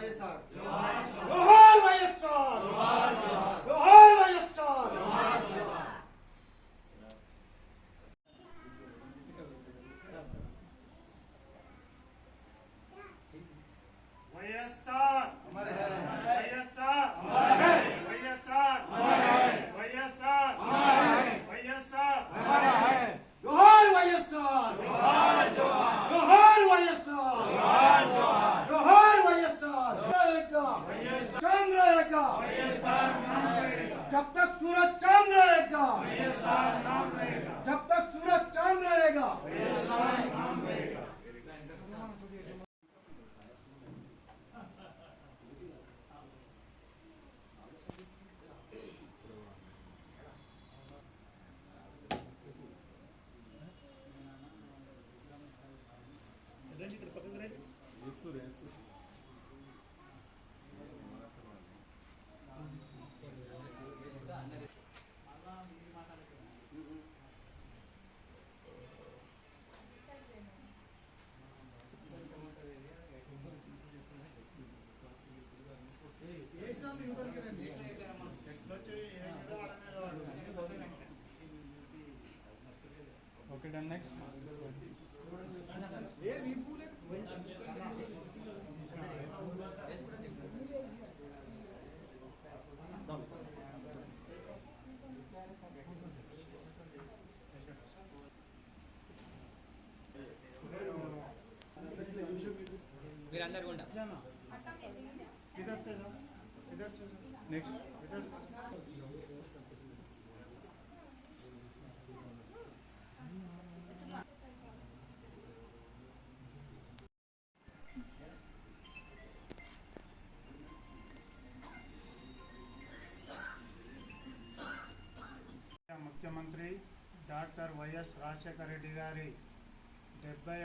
YSR. Johar YSR Johar YSR YSR. then next. Yeah, repool it. మీరు అందరు కూడా ఇదర్ ఇదర్ నెక్స్ట్ ఇదర్ డాక్టర్ వైఎస్ రాజశేఖర రెడ్డి గారి డెబ్బై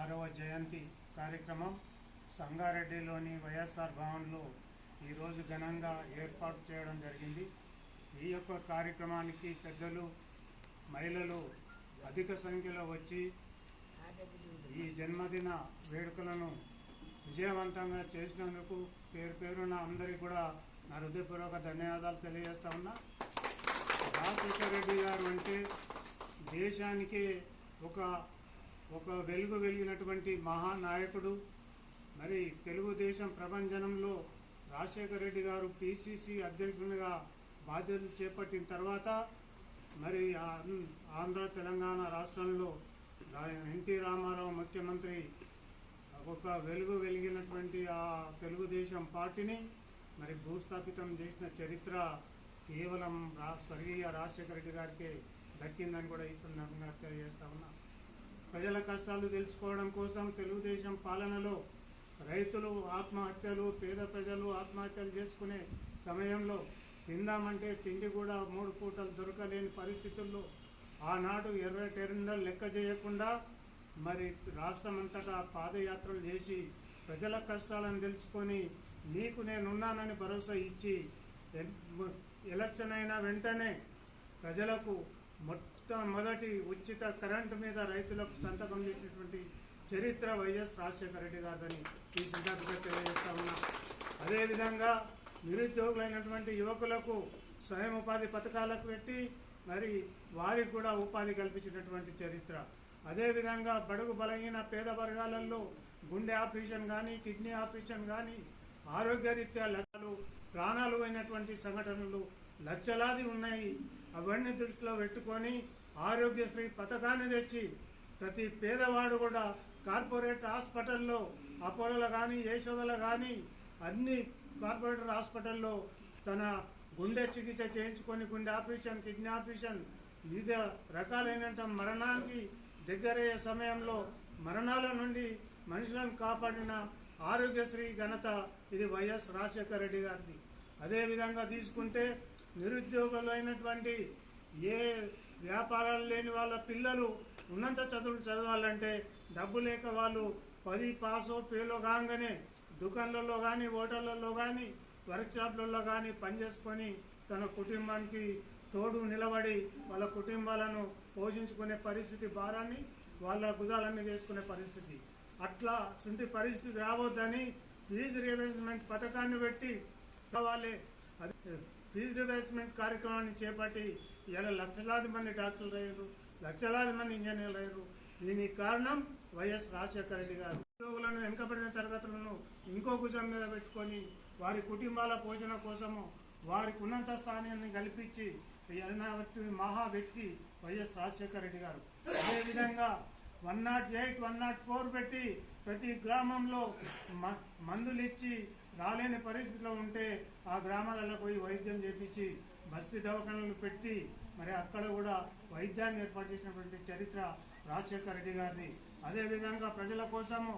ఆరవ జయంతి కార్యక్రమం సంగారెడ్డిలోని వైఎస్ఆర్ భవన్లో ఈరోజు ఘనంగా ఏర్పాటు చేయడం జరిగింది. ఈ యొక్క కార్యక్రమానికి పెద్దలు మహిళలు అధిక సంఖ్యలో వచ్చి ఈ జన్మదిన వేడుకలను విజయవంతంగా చేసినందుకు పేరు పేరున అందరికీ కూడా నా హృదయపూర్వక ధన్యవాదాలు తెలియజేస్తా ఉన్నా. రాజశేఖర రెడ్డి గారు అంటే దేశానికే ఒక ఒక వెలుగు వెలిగినటువంటి మహానాయకుడు. మరి తెలుగుదేశం ప్రభంజనంలో రాజశేఖర రెడ్డి గారు పిసిసి అధ్యక్షునిగా బాధ్యతలు చేపట్టిన తర్వాత మరి ఆంధ్ర తెలంగాణ రాష్ట్రంలో రా- ఎన్టీ రామారావు ముఖ్యమంత్రి ఒక వెలుగు వెలిగినటువంటి ఆ తెలుగుదేశం పార్టీని మరి భూస్థాపితం చేసిన చరిత్ర కేవలం రా స్వర్గీయ రాజశేఖర రెడ్డి గారికే దక్కిందని కూడా ఈ సందర్భంగా తెలియజేస్తా ఉన్నా. ప్రజల కష్టాలు తెలుసుకోవడం కోసం తెలుగుదేశం పాలనలో రైతులు ఆత్మహత్యలు పేద ప్రజలు ఆత్మహత్యలు చేసుకునే సమయంలో తిందామంటే తిండి కూడా మూడు పూటలు దొరకలేని పరిస్థితుల్లో ఆనాడు ఎర్ర టెండర్ లెక్క చేయకుండా మరి రాష్ట్రం అంతటా పాదయాత్రలు చేసి ప్రజల కష్టాలను తెలుసుకొని నీకు నేనున్నానని భరోసా ఇచ్చి ఎలక్షన్ అయిన వెంటనే ప్రజలకు మొట్టమొదటి ఉచిత కరెంటు మీద రైతులకు సంతకం చేసినటువంటి చరిత్ర వైఎస్ రాజశేఖర రెడ్డి గారిని ఈ సందర్భంగా తెలియజేస్తా ఉన్నా. అదేవిధంగా నిరుద్యోగులైనటువంటి యువకులకు స్వయం ఉపాధి పథకాలకు పెట్టి మరి వారికి కూడా ఉపాధి కల్పించినటువంటి చరిత్ర. అదేవిధంగా బడుగు బలహీన పేద వర్గాలలో గుండె ఆపరేషన్ కానీ కిడ్నీ ఆపరేషన్ కానీ ఆరోగ్యరీత్యా లెక్కలు ప్రాణాలు అయినటువంటి సంఘటనలు లక్షలాది ఉన్నాయి. అవన్నీ దృష్టిలో పెట్టుకొని ఆరోగ్యశ్రీ పథకాన్ని తెచ్చి ప్రతి పేదవాడు కూడా కార్పొరేట్ హాస్పిటల్లో అపోలో కానీ యశోదలో కానీ అన్ని కార్పొరేటర్ హాస్పిటల్లో తన గుండె చికిత్స చేయించుకొని గుండె ఆపరేషన్ కిడ్నీ ఆపరేషన్ వివిధ రకాలైన మరణానికి దగ్గరయ్యే సమయంలో మరణాల నుండి మనుషులను కాపాడిన ఆరోగ్యశ్రీ ఘనత ఇది వైఎస్ రాజశేఖర రెడ్డి గారిది. అదేవిధంగా తీసుకుంటే నిరుద్యోగులైనటువంటి ఏ వ్యాపారాలు లేని వాళ్ళ పిల్లలు ఉన్నత చదువులు చదవాలంటే డబ్బు లేక వాళ్ళు పది పాసో పేలో కాగానే దుకాణాలలో కానీ హోటళ్ళల్లో కానీ వర్క్ షాప్లలో కానీ పనిచేసుకొని తన కుటుంబానికి తోడు నిలబడి వాళ్ళ కుటుంబాలను పోషించుకునే పరిస్థితి భారాన్ని వాళ్ళ భుజాలన్నీ వేసుకునే పరిస్థితి. అట్లా సుంటి పరిస్థితి రావద్దని ఫీజు రియంబర్స్మెంట్ పథకాన్ని పెట్టి వాళ్ళే అది ఫీజు రియంబర్స్మెంట్ కార్యక్రమాన్ని చేపట్టి ఇలా లక్షలాది మంది డాక్టర్లు అయ్యారు లక్షలాది మంది ఇంజనీర్లు అయ్యారు దీనికి కారణం వైఎస్ రాజశేఖర రెడ్డి గారు. ఉద్యోగులను వెనుకబడిన తరగతులను ఇంకో భుజం మీద పెట్టుకొని వారి కుటుంబాల పోషణ కోసము వారికి ఉన్నత స్థానాన్ని కల్పించి ఎన్నటి మహా వ్యక్తి వైఎస్ రాజశేఖర రెడ్డి గారు. అదేవిధంగా one nought eight one nought four పెట్టి ప్రతి గ్రామంలో మ- మందులు ఇచ్చి రాలేని పరిస్థితిలో ఉంటే ఆ గ్రామాలలో పోయి వైద్యం చేపించి బస్తీ దవాఖానలు పెట్టి మరి అక్కడ కూడా వైద్యాన్ని ఏర్పాటు చేసినటువంటి చరిత్ర రాజశేఖర రెడ్డి గారిది. అదేవిధంగా ప్రజల కోసము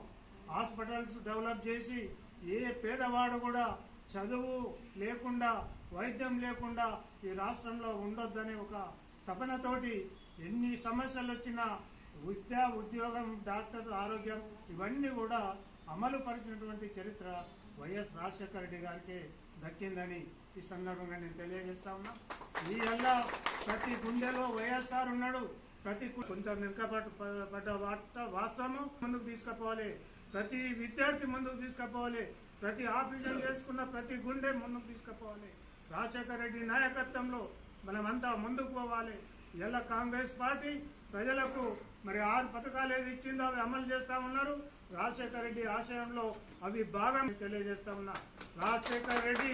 హాస్పిటల్స్ డెవలప్ చేసి ఏ పేదవాడు కూడా చదువు లేకుండా వైద్యం లేకుండా ఈ రాష్ట్రంలో ఉండొద్దనే ఒక తపనతోటి ఎన్ని సమస్యలు వచ్చినా విద్య ఉద్యోగం డాక్టర్ ఆరోగ్యం ఇవన్నీ కూడా అమలు పరిచినటువంటి చరిత్ర వైఎస్ రాజశేఖర రెడ్డి గారికి దక్కిందని ఈ సందర్భంగా నేను తెలియజేస్తా ఉన్నా. ఈ వల్ల ప్రతి గుండెలో వైఎస్ఆర్ ఉన్నాడు. ప్రతి కొంత వెనుకబడి పడ్డ వార్త వాస్తవము ముందుకు తీసుకుపోవాలి. ప్రతి విద్యార్థి ముందుకు తీసుకుపోవాలి. ప్రతి ఆఫీసర్ చేసుకున్న ప్రతి గుండె ముందుకు తీసుకుపోవాలి. రాజశేఖర రెడ్డి నాయకత్వంలో మనమంతా ముందుకు పోవాలి. ఇలా కాంగ్రెస్ పార్టీ ప్రజలకు మరి ఆరు పథకాలు ఏది ఇచ్చిందో అవి అమలు చేస్తా ఉన్నారు. రాజశేఖర రెడ్డి ఆశయంలో అవి బాగా తెలియజేస్తా ఉన్నా. రాజశేఖర రెడ్డి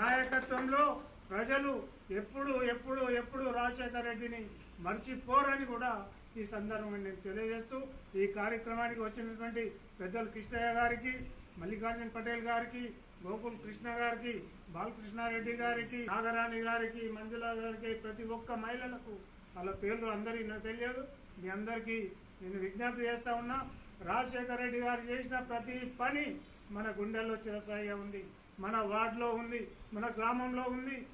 నాయకత్వంలో ప్రజలు ఎప్పుడు ఎప్పుడు ఎప్పుడు రాజశేఖర రెడ్డిని మర్చిపోరని కూడా ఈ సందర్భంగా నేను తెలియజేస్తూ ఈ కార్యక్రమానికి వచ్చినటువంటి పెద్దలు కృష్ణయ్య గారికి మల్లికార్జున పటేల్ గారికి గోకుల్ కృష్ణ గారికి బాలకృష్ణారెడ్డి గారికి నాగరాణి గారికి మంజుల గారికి ప్రతి ఒక్క మహిళలకు వాళ్ళ పేర్లు అందరికీ నాకు తెలియదు. మీ అందరికీ నేను విజ్ఞప్తి చేస్తా ఉన్నా. రాజశేఖర రెడ్డి గారు చేసిన ప్రతి పని మన గుండెల్లో చిరసాయిగా ఉంది. మన వార్డులో ఉంది మన గ్రామంలో ఉంది.